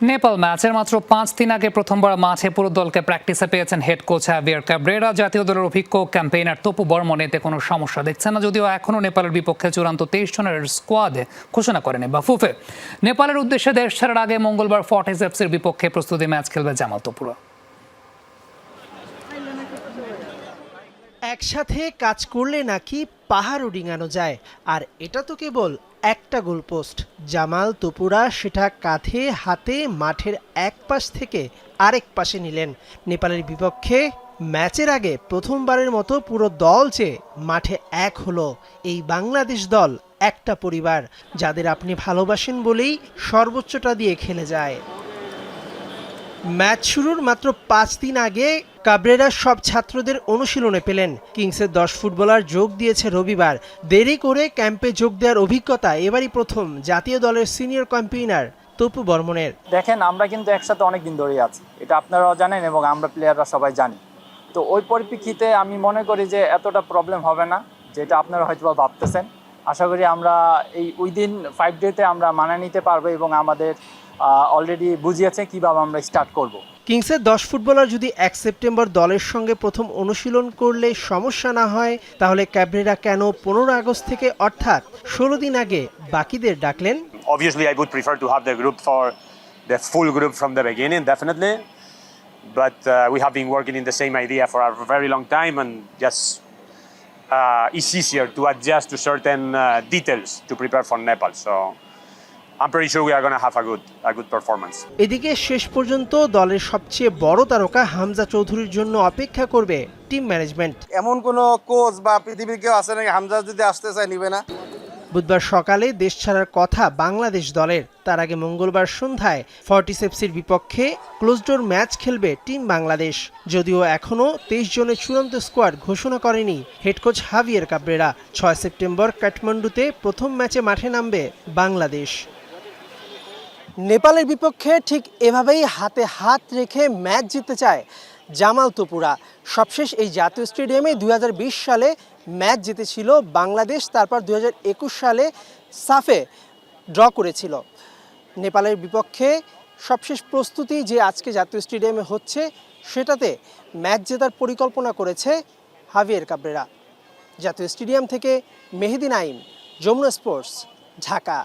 নেপাল ম্যাচের মাত্র পাঁচ দিন আগে প্রথমবার মাঠে পুরো দলকে প্র্যাকটিসে পেয়েছেন হেড কোচ হ্যাভিয়ার ক্যাব্রেরা জাতীয় দলের অভিজ্ঞ ক্যাম্পেইনার তপু বর্মন এতে কোনো সমস্যা দেখছে না, যদিও এখনও নেপালের বিপক্ষে চূড়ান্ত তেইশ জনের স্কোয়াডে ঘোষণা করেনি বাফুফে। নেপালের উদ্দেশ্যে দেশ ছাড়ার আগে মঙ্গলবার ফর্টিস এফসির বিপক্ষে প্রস্তুতি ম্যাচ খেলবে জামাল তপুরা একসাথে কাজ করলে নাকি পাহাড়ও ডিঙানো যায়। আর এটা তো কেবল একটা গোলপোস্ট। জামাল তপুরা সেটা কাঁধে, হাতে, মাঠের এক পাশ থেকে আরেক পাশে নিলেন। নেপালের বিপক্ষে ম্যাচের আগে প্রথমবারের মতো পুরো দল চেয়ে মাঠে এক হলো, এই বাংলাদেশ দল একটা পরিবার, যাদের আপনি ভালোবাসেন বলেই সর্বোচ্চটা দিয়ে খেলে যায়। ম্যাচ শুরুর মাত্র পাঁচ দিন আগে কাবরেরা সব ছাত্রদের অনুশীলনে পেলেন। কিংসের দশ ফুটবলার যোগ দিয়েছে রবিবার। দেরি করে ক্যাম্পে যোগ দেওয়ার অভিজ্ঞতা এবারই প্রথম জাতীয় দলের সিনিয়র ক্যাম্পেইনার তপু বর্মনের। দেখেন, আমরা কিন্তু একসাথে অনেক দিন ধরেই আছি। এটা আপনারাও জানেন এবং আমরা প্লেয়াররা সবাই জানি। তো ওই পরিপ্রেক্ষিতে আমি মনে করি যে এতটা প্রবলেম হবে না, যেটা আপনারা হয়তো ভাবতেছেন। আশা করি আমরা এই উইদিন ফাইভ ডেতে আমরা মানা নিতে পারব এবং আমাদের অলরেডি বুঝিয়েছে কীভাবে আমরা স্টার্ট করব। কিংসের দশ ফুটবলার যদি এক সেপ্টেম্বর দলের সঙ্গে প্রথম অনুশীলন করলে সমস্যা না হয় তাহলে ক্যাবরেরা কেন পনেরো আগস্ট থেকে অর্থাৎ ষোলো দিন আগে বাকিদের ডাকলেন obviously I would prefer to have the group for the full group from the beginning, definitely. But uh, we have been working in the same idea for a very long time, and just uh, it's easier to adjust to certain uh, details to prepare for Nepal. So I'm pretty sure we are going to have a good a good performance. এদিকে শেষ পর্যন্ত দলের সবচেয়ে বড় তারকা হামজা চৌধুরীর জন্য অপেক্ষা করবে টিম ম্যানেজমেন্ট এমন কোনো কোচ বা পৃথিবীর কেউ আছে নাকি হামজা যদি আসতে চায় নিবে না বুধবার সকালে দেশ ছাড়ার কথা বাংলাদেশ দলের। তার আগে মঙ্গলবার সন্ধ্যায় ফর্টিসেপসির বিপক্ষে ক্লোজডোর ম্যাচ খেলবে টিম বাংলাদেশ। যদিও এখনও তেইশ জনের চূড়ান্ত স্কোয়াড ঘোষণা করেনি হেড কোচ হাভিয়ার কাবরেরা। ছয় সেপ্টেম্বর কাঠমান্ডুতে প্রথম ম্যাচে মাঠে নামবে বাংলাদেশ। নেপালের বিপক্ষে ঠিক এভাবেই হাতে হাত রেখে ম্যাচ জিততে চায় জামাল তপুরা সবশেষ এই জাতীয় স্টেডিয়ামে দু হাজার বিশ সালে ম্যাচ জিতেছিল বাংলাদেশ, তারপর দু হাজার একুশ সালে সাফে ড্র করেছিল। নেপালের বিপক্ষে সবশেষ প্রস্তুতি যে আজকে জাতীয় স্টেডিয়ামে হচ্ছে, সেটাতে ম্যাচ জেতার পরিকল্পনা করেছে হাভিয়ার কাবরেরা। জাতীয় স্টেডিয়াম থেকে মেহেদিন নাইম যমুনা স্পোর্টস, ঢাকা।